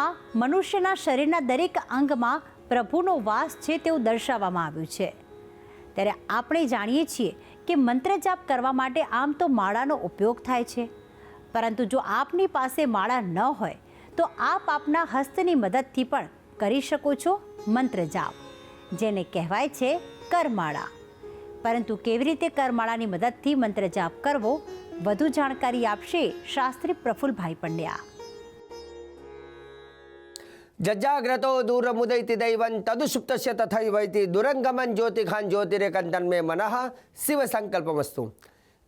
શાસ્ત્રોમાં મનુષ્યના શરીરના દરેક અંગમાં પ્રભુનો વાસ છે તેવું દર્શાવવામાં આવ્યું છે. ત્યારે આપણે જાણીએ છીએ કે મંત્ર જાપ કરવા માટે આમ તો માળાનો ઉપયોગ થાય છે. પરંતુ જો આપની પાસે માળા ન હોય, તો આપ આપના હસ્તની મદદથી પણ કરી શકો છો મંત્ર જાપ, જેને કહેવાય છે કરમાળા. પરંતુ કેવી રીતે કરમાળાની મદદથી મંત્ર જાપ કરવો, વધુ જાણકારી આપશે શાસ્ત્રી પ્રફુલભાઈ પંડ્યા. જજાગ્રતો દૂરમુદૈતિ દૈવં તદુસુપ્તસ્ય તથૈવૈતિ દુરંગમન જ્યોતિખાન જ્યોતિરેકંતન મે મનઃ શિવ સંકલ્પમસ્તુ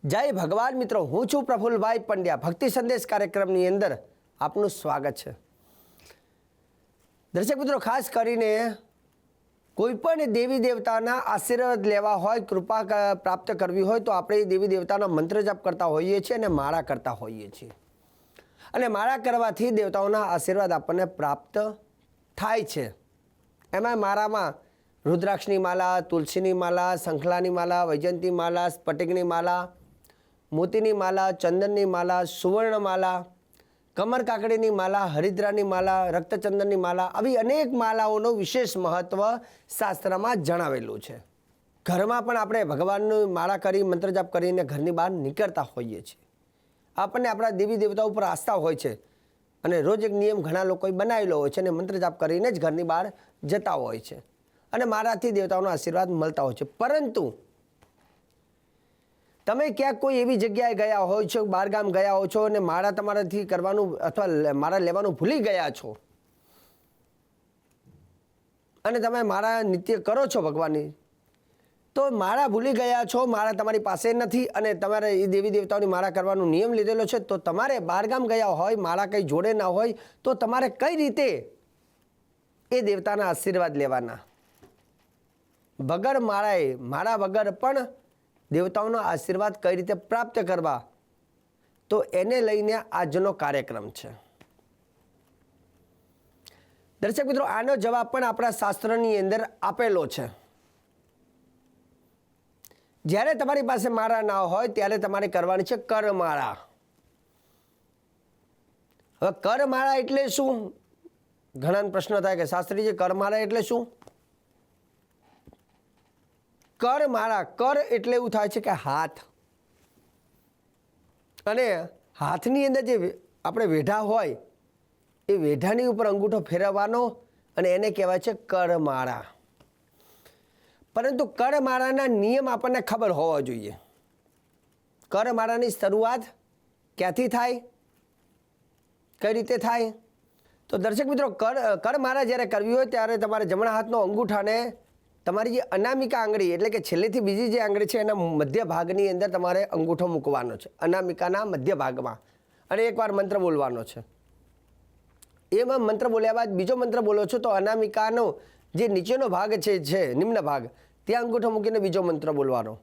જય ભગવાન મિત્રો હું છું પ્રફુલભાઈ પંડ્યા ભક્તિ સંદેશ કાર્યક્રમની અંદર આપનું સ્વાગત છે દર્શક મિત્રો ખાસ કરીને કોઈ પણ દેવી દેવતાના આશીર્વાદ લેવા હોય કૃપા પ્રાપ્ત કરવી હોય તો આપણે એ દેવી દેવતાનો મંત્ર જાપ કરતા હોઈએ છીએ અને માળા કરતા હોઈએ છીએ અને માળા કરવાથી દેવતાઓના આશીર્વાદ આપણને પ્રાપ્ત થાય છે. એમાં મારામાં રુદ્રાક્ષની માલા, તુલસીની માલા, શંખલાની માલા, વૈજયંતી માલા, સ્ફટિકની માલા, મોતીની માલા, ચંદનની માલા, સુવર્ણ માલા, કમર કાકડીની માલા, હરિદ્રાની માલા, રક્તચંદનની માલા, આવી અનેક માલાઓનું વિશેષ મહત્ત્વ શાસ્ત્રમાં જણાવેલું છે. ઘરમાં પણ આપણે ભગવાનની માળા કરી મંત્ર જાપ કરીને ઘરની બહાર નીકળતા હોઈએ છીએ. આપણને આપણા દેવી દેવતા ઉપર આસ્થા હોય છે. અને રોજ એક નિયમ ઘણા લોકોએ બનાવેલો હોય છે અને મંત્ર જાપ કરીને જ ઘરની બહાર જતા હોય છે. અને મારાથી દેવતાઓનો આશીર્વાદ મળતા હોય છે. પરંતુ તમે ક્યાંક કોઈ એવી જગ્યાએ ગયા હોય છો, બહારગામ ગયા હો છો અને મારા તમારાથી કરવાનું અથવા મારા લેવાનું ભૂલી ગયા છો? અને તમે મારા નિત્ય કરો છો ભગવાનની? તો માળા ભૂલી ગયા છો માળા તમારી પાસે નથી અને તમારે એ દેવી દેવતાઓની માળા કરવાનો નિયમ લીધેલો છે. તો તમારે બહારગામ ગયા હોય માળા કંઈ જોડે ના હોય, તો તમારે કઈ રીતે એ દેવતાના આશીર્વાદ લેવાના? વગર માળાએ માળા વગર પણ દેવતાઓનો આશીર્વાદ કઈ રીતે પ્રાપ્ત કરવા? તો એને લઈને આજનો કાર્યક્રમ છે. દર્શક મિત્રો, આનો જવાબ પણ આપણા શાસ્ત્રની અંદર આપેલો છે. જ્યારે તમારી પાસે માળા ના હોય ત્યારે તમારે કરવાની છે કરમાળા. હવે કરમાળા એટલે શું? ઘણા પ્રશ્ન થાય કે શાસ્ત્રીજી, કરમાળા એટલે શું? કરમાળા, કર એટલે એવું થાય છે કે હાથ. અને હાથની અંદર જે આપણે વેઢા હોય, એ વેઢાની ઉપર અંગૂઠો ફેરવવાનો અને એને કહેવાય છે કરમાળા. પરંતુ કરમાળાના નિયમ આપણને ખબર હોવા જોઈએ. કરમાળાની શરૂઆત ક્યાંથી થાય? કઈ રીતે થાય? તો દર્શક મિત્રો, કર, કરમાળા જ્યારે કરવી હોય ત્યારે તમારે જમણા હાથનો અંગૂઠાને તમારી જે અનામિકા આંગળી, એટલે કે છેલ્લેથી બીજી જે આંગળી છે એના મધ્ય ભાગની અંદર તમારે અંગૂઠો મૂકવાનો છે. અનામિકાના મધ્ય ભાગમાં. અને એકવાર મંત્ર બોલવાનો છે. એમાં મંત્ર બોલ્યા બાદ બીજો મંત્ર બોલો છો તો અનામિકાનો જે નીચેનો ભાગ છે છે નિમ્ન ભાગ, ત્યાં અંગૂઠો મૂકીને બીજો મંત્ર બોલવાનો.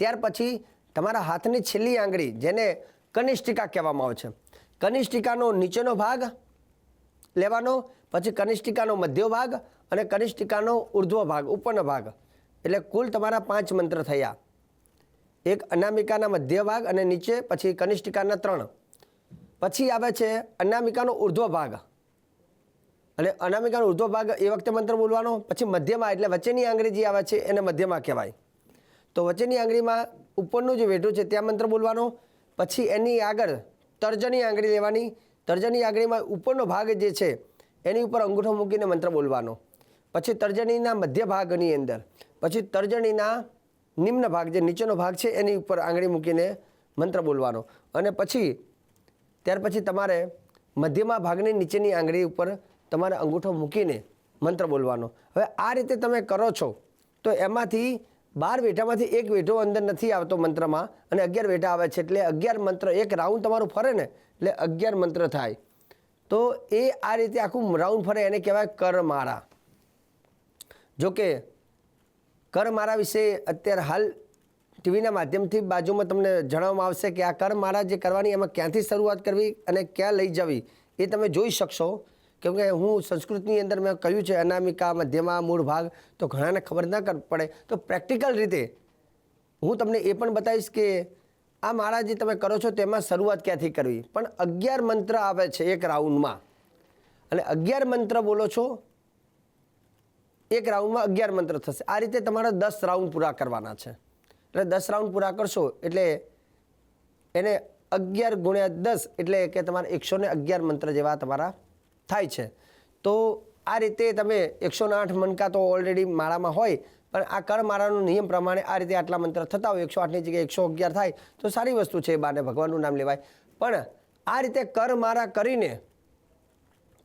ત્યાર પછી તમારા હાથની છેલ્લી આંગળી, જેને કનિષ્ઠિકા કહેવામાં આવે છે, કનિષ્ઠિકાનો નીચેનો ભાગ લેવાનો, પછી કનિષ્ઠિકાનો મધ્ય ભાગ અને કનિષ્ઠિકાનો ઉર્ધ્વ ભાગ, ઉપરનો ભાગ. એટલે કુલ તમારા પાંચ મંત્ર થયા. એક અનામિકાના મધ્ય ભાગ અને નીચે, પછી કનિષ્ઠિકાના ત્રણ. પછી આવે છે અનામિકાનો ઉર્ધ્વ ભાગ. અને અનામિકાનો ઉર્ધ્વ ભાગ એ વખતે મંત્ર બોલવાનો, પછી મધ્યમાં, એટલે વચ્ચેની આંગળી જે આવે છે એને મધ્યમાં કહેવાય. તો વચ્ચેની આંગળીમાં ઉપરનું જે વેઢું છે ત્યાં મંત્ર બોલવાનો, પછી એની આગળ તર્જની આંગળી લેવાની, તર્જની આંગળીમાં ઉપરનો ભાગ જે છે એની ઉપર અંગૂઠો મૂકીને મંત્ર બોલવાનો. પછી તર્જનીના મધ્ય ભાગની અંદર, પછી તર્જનીના નિમ્ન ભાગ જે નીચેનો ભાગ છે એની ઉપર આંગળી મૂકીને મંત્ર બોલવાનો. અને પછી, ત્યાર પછી તમારે મધ્યમાં ભાગની નીચેની આંગળી ઉપર તમારે અંગૂઠો મૂકીને મંત્ર બોલવાનો. હવે આ રીતે તમે કરો છો, તો એમાંથી બાર વેઢામાંથી એક વેઢો અંદર નથી આવતો મંત્રમાં અને અગિયાર વેઢા આવે છે, એટલે અગિયાર મંત્ર, એક રાઉન્ડ તમારું ફરે ને, એટલે અગિયાર મંત્ર થાય. તો એ આ રીતે આખું રાઉન્ડ ફરે, એને કહેવાય કરમાળા જોકે કરમાળા વિશે અત્યારે હાલ ટીવીના માધ્યમથી બાજુમાં તમને જણાવવામાં આવશે કે આ કરમાળા જે કરવાની, એમાં ક્યાંથી શરૂઆત કરવી અને ક્યાં લઈ જવી, એ તમે જોઈ શકશો. કેમ કે હું સંસ્કૃતની અંદર મેં કહ્યું છે અનામિકા, મધ્યમાં, મૂળ ભાગ, તો ઘણાને ખબર ના પડે. તો પ્રેક્ટિકલ રીતે હું તમને એ પણ બતાવીશ કે આ માળા જે તમે કરો છો તેમાં શરૂઆત ક્યાંથી કરવી? પણ અગિયાર મંત્ર આવે છે એક રાઉન્ડમાં. અને અગિયાર મંત્ર બોલો છો, એક રાઉન્ડમાં અગિયાર મંત્ર થશે. આ રીતે તમારે દસ રાઉન્ડ પૂરા કરવાના છે. એટલે દસ રાઉન્ડ પૂરા કરશો એટલે એને અગિયાર ગુણ્યા દસ એટલે કે તમારે એકસો ને અગિયાર મંત્ર જેવા તમારા થાય છે. તો આ રીતે તમે એકસો ને આઠ મણકા તો ઓલરેડી માળામાં હોય, પણ આ કર માળાનો નિયમ પ્રમાણે આ રીતે આટલા મંત્ર થતા હોય, એકસો આઠની જગ્યાએ એકસો અગિયાર થાય, તો સારી વસ્તુ છે એ બાને ભગવાનનું નામ લેવાય. પણ આ રીતે કર માળા કરીને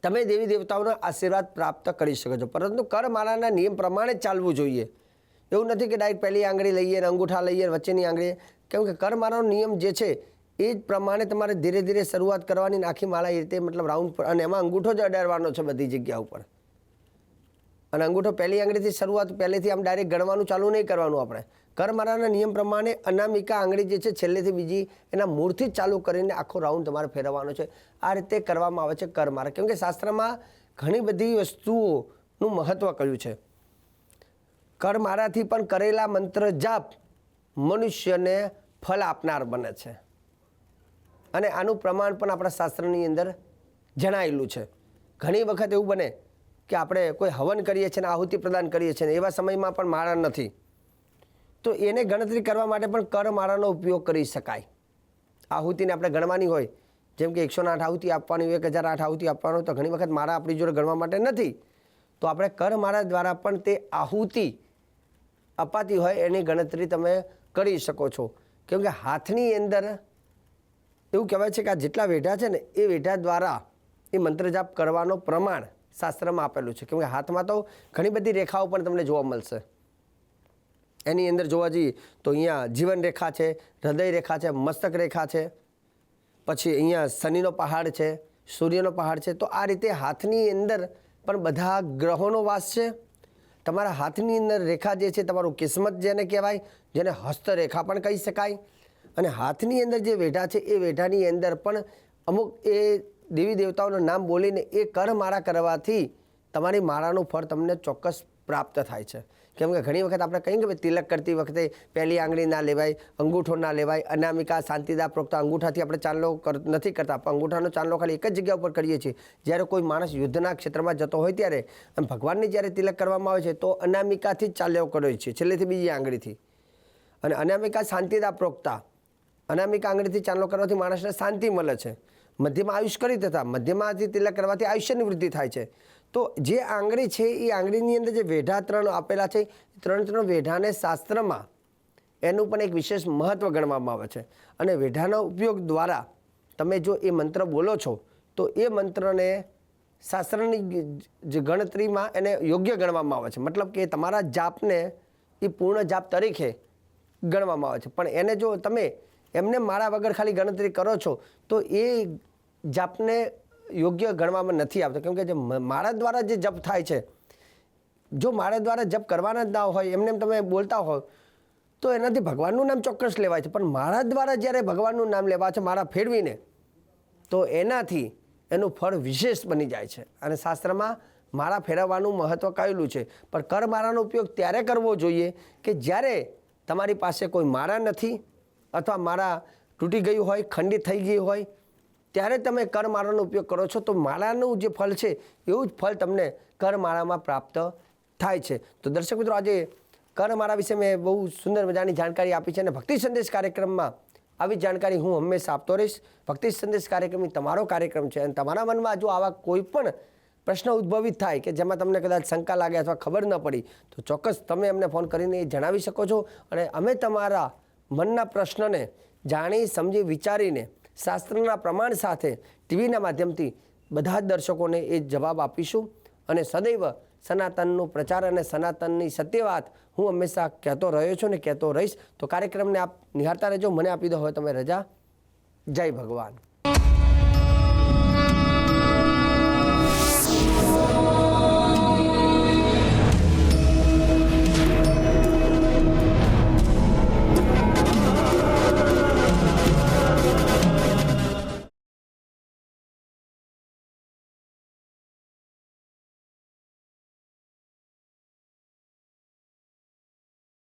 તમે દેવી દેવતાઓના આશીર્વાદ પ્રાપ્ત કરી શકો છો. પરંતુ કરમાળાના નિયમ પ્રમાણે ચાલવું જોઈએ. એવું નથી કે ડાયરેક્ટ પહેલી આંગળી લઈએ અને અંગૂઠા લઈએ વચ્ચેની આંગળી. કેમ કે કરમારાનો નિયમ જે છે એ જ પ્રમાણે તમારે ધીરે ધીરે શરૂઆત કરવાની આખી માળા એ રીતે મતલબ રાઉન્ડ પર અને એમાં અંગૂઠો જ અડાડવાનો છે બધી જગ્યા ઉપર. અને અંગૂઠો પહેલી આંગળીથી શરૂઆત, પહેલેથી આમ ડાયરેક્ટ ગણવાનું ચાલુ નહીં કરવાનું આપણે. કરમારાના નિયમ પ્રમાણે અનામિકા આંગળી જે છે છેલ્લેથી બીજી એના મૂળથી ચાલુ કરીને આખો રાઉન્ડ તમારે ફેરવવાનો છે. આ રીતે કરવામાં આવે છે કરમારા. કેમ કે શાસ્ત્રમાં ઘણી બધી વસ્તુઓનું મહત્ત્વ કહ્યું છે. કરમારાથી પણ કરેલા મંત્ર જાપ મનુષ્યને ફળ આપનાર બને છે. અને આનું પ્રમાણ પણ આપણા શાસ્ત્રની અંદર જણાયેલું છે. ઘણી વખત એવું બને કે આપણે કોઈ હવન કરીએ છીએ ને આહુતિ પ્રદાન કરીએ છીએ ને એવા સમયમાં પણ માળા નથી. તો એને ગણતરી કરવા માટે પણ કર માળાનો ઉપયોગ કરી શકાય. આહુતિને આપણે ગણવાની હોય, જેમ કે એકસો આઠ આહુતિ આપવાની હોય, એક હજાર આઠ આહુતિ આપવાનો તો ઘણી વખત માળા આપણી જોડે ગણવા માટે નથી. તો આપણે કર માળા દ્વારા પણ તે આહુતિ અપાતી હોય એની ગણતરી તમે કરી શકો છો. કેમ કે હાથની અંદર એવું કહેવાય છે કે આ જેટલા વેઢા છે ને, એ વેઢા દ્વારા એ મંત્ર જાપ કરવાનો પ્રમાણ શાસ્ત્રમાં આપેલું છે. કેમકે હાથમાં તો ઘણી બધી રેખાઓ પણ તમને જોવા મળશે. એની અંદર જોવા જઈએ તો અહીંયા જીવન રેખા છે, હૃદય રેખા છે, મસ્તક રેખા છે, પછી અહીંયા શનિનો પહાડ છે, સૂર્યનો પહાડ છે. તો આ રીતે હાથની અંદર પણ બધા ગ્રહોનો વાસ છે. તમારા હાથની અંદર રેખા જે છે, તમારું કિસ્મત જેને કહેવાય, જેને હસ્તરેખા પણ કહી શકાય અને હાથની અંદર જે વેઢા છે, એ વેઢાની અંદર પણ અમુક એ દેવી દેવતાઓનું નામ બોલીને એ કર માળા કરવાથી તમારી માળાનું ફળ તમને ચોક્કસ પ્રાપ્ત થાય છે. કેમ કે ઘણી વખત આપણે કહીએ કે ભાઈ તિલક કરતી વખતે પહેલી આંગળી ના લેવાય, અંગૂઠો ના લેવાય, અનામિકા, શાંતિદા, પ્રોક્ત અંગૂઠાથી આપણે ચાંદલો નથી કરતા. પણ અંગૂઠાનો ચાંદલો ખાલી એક જ જગ્યા ઉપર કરીએ છીએ. જ્યારે કોઈ માણસ યુદ્ધના ક્ષેત્રમાં જતો હોય ત્યારે અને ભગવાનને જ્યારે તિલક કરવામાં આવે છે, તો અનામિકાથી જ ચાલ્યો કરે છે છેલ્લેથી બીજી આંગળીથી. અને અનામિકા, શાંતિદા, પ્રોક્તા અનામિકા આંગળીથી ચાંદલો કરવાથી માણસને શાંતિ મળે છે. મધ્યમાં આયુષ કરી તથા મધ્યમાંથી તિલક કરવાથી આયુષ્યની વૃદ્ધિ થાય છે. તો જે આંગળી છે, એ આંગળીની અંદર જે વેઢા ત્રણ આપેલા છે, એ ત્રણ ત્રણ વેઢાને શાસ્ત્રમાં એનું પણ એક વિશેષ મહત્ત્વ ગણવામાં આવે છે. અને વેઢાનો ઉપયોગ દ્વારા તમે જો એ મંત્ર બોલો છો, તો એ મંત્રને શાસ્ત્રની જે ગણતરીમાં એને યોગ્ય ગણવામાં આવે છે. મતલબ કે તમારા જાપને એ પૂર્ણ જાપ તરીકે ગણવામાં આવે છે. પણ એને જો તમે એમને માળા વગર ખાલી ગણતરી કરો છો, તો એ જાપને યોગ્ય ગણવામાં નથી આવતો. કેમ કે જે માળા દ્વારા જે જપ થાય છે, જો માળા દ્વારા જપ કરવાના જ ના હોય, એમને એમ તમે બોલતા હો તો એનાથી ભગવાનનું નામ ચોક્કસ લેવાય છે. પણ માળા દ્વારા જ્યારે ભગવાનનું નામ લેવા છે માળા ફેરવીને, તો એનાથી એનું ફળ વિશેષ બની જાય છે. અને શાસ્ત્રમાં માળા ફેરવવાનું મહત્ત્વ કહેલું છે. પણ કર માળાનો ઉપયોગ ત્યારે કરવો જોઈએ કે જ્યારે તમારી પાસે કોઈ માળા નથી અથવા માળા તૂટી ગયું હોય, ખંડિત થઈ ગઈ હોય, ત્યારે તમે કરમાળાનો ઉપયોગ કરો છો. તો માળાનું જે ફળ છે, એવું જ ફળ તમને કરમાળામાં પ્રાપ્ત થાય છે. તો દર્શક મિત્રો, આજે કરમાળા વિશે મેં બહુ સુંદર મજાની જાણકારી આપી છે અને ભક્તિ સંદેશ કાર્યક્રમમાં આવી જાણકારી હું હંમેશા આપતો રહીશ. ભક્તિ સંદેશ કાર્યક્રમની તમારો કાર્યક્રમ છે અને તમારા મનમાં જો આવા કોઈ પણ પ્રશ્ન ઉદ્ભવિત થાય કે જેમાં તમને કદાચ શંકા લાગે અથવા ખબર ન પડી, તો ચોક્કસ તમે અમને ફોન કરીને એ જણાવી શકો છો અને અમે તમારા મનના પ્રશ્નને જાણી, સમજી, વિચારીને શાસ્ત્રના પ્રમાણ સાથે ટીવીના માધ્યમથી બધા જ દર્શકોને એ જવાબ આપીશું અને સદૈવ સનાતનનું પ્રચાર અને સનાતનની સત્ય વાત હું હંમેશા કહેતો રહ્યો છું ને કહેતો રહીશ. તો કાર્યક્રમને આપ નિહાળતા રહેજો. મને આપી દો. હવે તમે રજા. જય ભગવાન.